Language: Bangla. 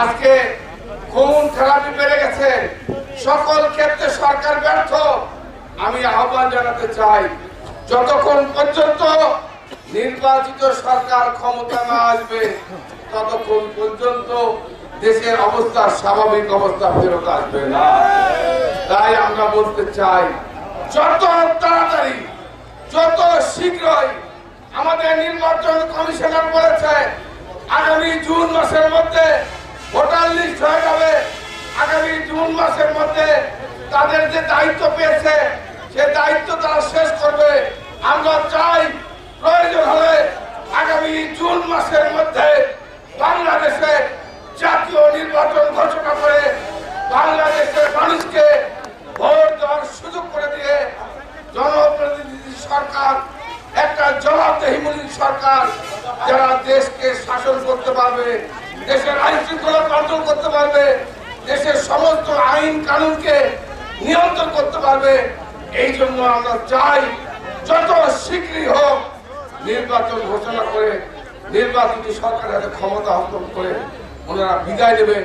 আজকে খুন খারাপি বেড়ে গেছে। সকল ক্ষেত্রে সরকার ব্যর্থ। আমি আহ্বান জানাতে চাই, যতক্ষণ পর্যন্ত নির্বাচিত সরকার ক্ষমতা না আসবে, ততক্ষণ পর্যন্ত দেশের অবস্থা স্বাভাবিক অবস্থা ফেরত আসবে না। তাই আমরা বলতে চাই, যত তাড়াতাড়ি, যত শীঘ্রই আমাদের নির্বাচন কমিশনার বলেছে, আগামী জুন মাসের মধ্যে জুন মাসের মধ্যে তাদের যে দায়িত্ব পেয়েছে, সে দায়িত্ব তারা শেষ করবে। আমরা চাই প্রয়োজন হলে আগামী জুন মাসের মধ্যে বাংলাদেশে জাতীয় নির্বাচন ঘোষণা করে বাংলাদেশের মানুষকে ভোট দেওয়ার সুযোগ করে দিয়ে জনপ্রতিনিধি সরকার, একটা জবাবদেহিমূলক সরকার, যারা দেশকে শাসন করতে পারবে, দেশের আইন শৃঙ্খলা কন্ট্রোল করতে পারবে দেশের সমস্ত আইন কানুনকে নিয়ন্ত্রণ করতে পারবে, এই জন্য আমরা চাই যত শীঘ্রই হোক নির্বাচন ঘোষণা করে, নির্বাচিত সরকারের ক্ষমতা হস্তান্তর করে, ওনারা বিদায় দেবেন